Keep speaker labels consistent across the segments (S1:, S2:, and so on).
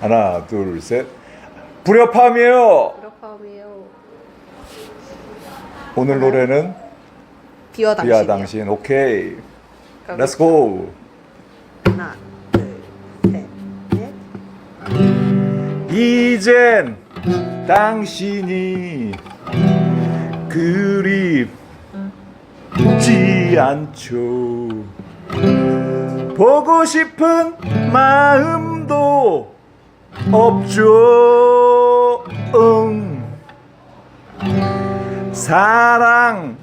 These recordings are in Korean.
S1: 하나, 둘, 셋. 불협함이에요.
S2: 그렇다며요.
S1: 오늘 노래는
S2: 비와 당신.
S1: 비아 당신. 오케이. Let's go.
S2: 하나, 둘, 셋, 넷.
S1: 이젠 당신이 그립지 않죠. 보고 싶은 마음 도 없죠. 응. 사랑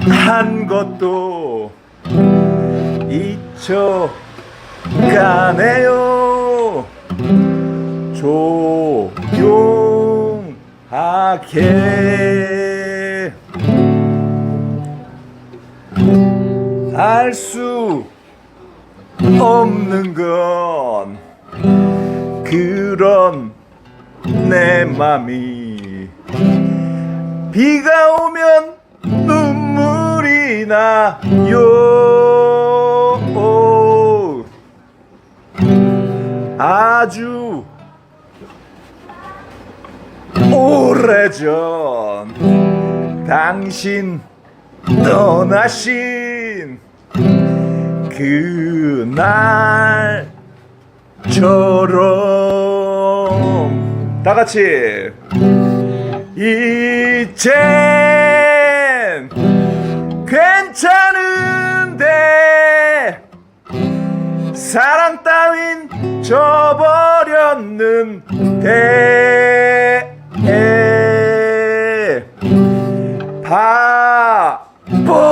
S1: 한 것도 잊혀가네요. 조용하게 알 수 없는 건 그런 내 맘이. 비가 오면 눈물이 나요. 아주 오래전 당신 떠나신 그날처럼 다 같이 이젠 괜찮은데 사랑 따윈 저버렸는데 바보